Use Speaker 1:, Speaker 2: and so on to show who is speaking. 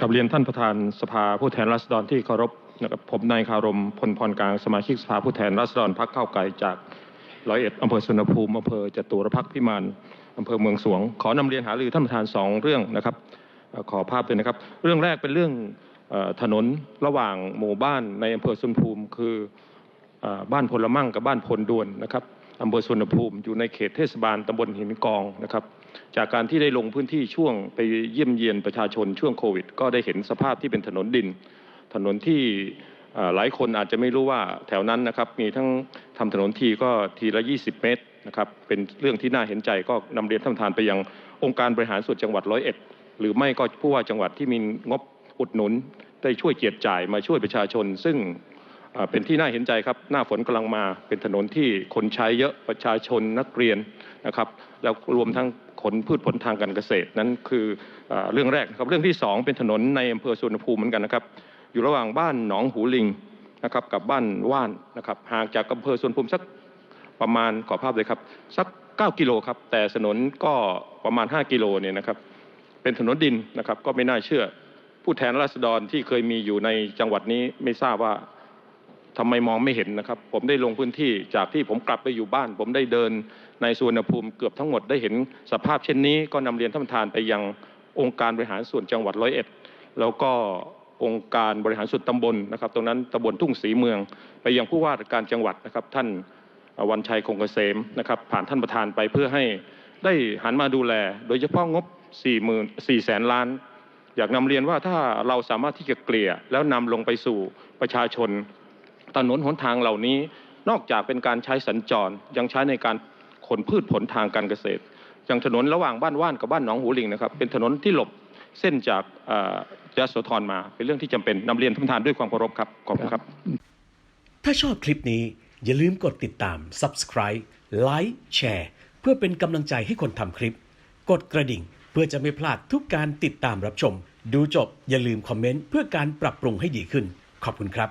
Speaker 1: กับเรียนท่านประธานสภาผู้แทนราษฎรที่เคารพนะครับผมนายคารมพลพรกลางสมาชิกสภาผู้แทนราษฎรพักเก้าไกลจากร้อยเอ็ดอำเภอสุนภูมิอำเภอจตุรพักษ์พิมานอำเภอเมืองสวง ขอนำเรียนหารือท่านประธานสองเรื่องนะครับขอภาพเลยนะครับ เรื่องแรกเป็นเรื่องอถนนระหว่างหมู่บ้านในอำเภอสุนภูมิ คือเอ่อบ้านพลมั่งกับบ้านพลดวนนะครับ อำเภอสุนภูมิ อยู่ในเขตเทศบาลตำบลหินกองนะครับ จากการที่ได้ลงพื้นที่ช่วงไปเยี่ยมเยียนประชาชนช่วงโควิด ก็ได้เห็นสภาพที่เป็นถนนดิน ถนนที่หลายคนอาจจะไม่รู้ว่าแถวนั้นนะครับมีทั้งทำถนนทีก็ทีละ 20 เมตรนะครับเป็นเรื่องที่น่าเห็นใจก็นำเรียนท่านประธานไปยังองค์การบริหารส่วนจังหวัดร้อยเอ็ดหรือไม่ก็ผู้ว่าจังหวัดที่มีงบอุดหนุนได้ช่วยเจียดจ่ายมาช่วยประชาชน ซึ่ง เป็นที่น่าเห็นใจครับ หน้าฝนกำลังมาเป็นถนนที่คนใช้เยอะประชาชนนักเรียนนะครับ แล้วรวมทั้งขนพืชผลทางการเกษตรนั้นคือเอเรื่องแรกนะครับ เรื่องที่สองเป็นถนนในอำเภอสุวรรณภูมิเหมือนกันนะครับ อยู่ระหว่างบ้านหนองหูลิงนะครับกับบ้านว่านนะครับห่างจากอำเภอสุวรรณภูมิสักประมาณขอภาพเลยครับสัก 9 กิโลครับแต่ถนนก็ประมาณ 5 กิโลเนี่ยนะครับเป็นถนนดินนะครับก็ไม่น่าเชื่อ ผู้แทนราษฎรที่เคยมีอยู่ในจังหวัดนี้ไม่ทราบว่า ทำไมมองไม่เห็นนะครับ ผมได้ลงพื้นที่จากที่ผมกลับไปอยู่บ้าน ผมได้เดินในสุวรรณภูมิเกือบทั้งหมดได้เห็นสภาพเช่นนี้ ก็นำเรียนท่านประธานไปยังองค์การบริหารส่วนจังหวัดร้อยเอ็ดแล้วก็องค์การบริหารส่วนตำบลนะครับ ตรงนั้นตำบลทุ่งศรีเมือง ไปยังผู้ว่าราชการจังหวัดนะครับ ท่านวันชัยคงเกษมนะครับ ผ่านท่านประธานไปเพื่อให้ได้หันมาดูแล โดยเฉพาะงบ 4 0 0 0 0 4แสนล้าน อยากนำเรียนว่าถ้าเราสามารถที่จะเกลี่ยแล้วนำลงไปสู่ประชาชน ถนนหนทางเหล่านี้ นอกจากเป็นการใช้สัญจร ยังใช้ในการขนพืชผลทางการเกษตร อย่างถนนระหว่างบ้านว่านกับบ้านหนองหูลิงนะครับเป็นถนนที่หลบเส้นจากเอ่อยโสธรมา เป็นเรื่องที่จำเป็นนำเรียนท่านประธานด้วยความเคารพครับขอบคุณครับ
Speaker 2: ถ้าชอบคลิปนี้อย่าลืมกดติดตาม subscribe like แชร์เพื่อเป็นกำลังใจให้คนทำคลิป กดกระดิ่งเพื่อจะไม่พลาดทุกการติดตามรับชม ดูจบอย่าลืมคอมเมนต์เพื่อการปรับปรุงให้ดีขึ้น ขอบคุณครับ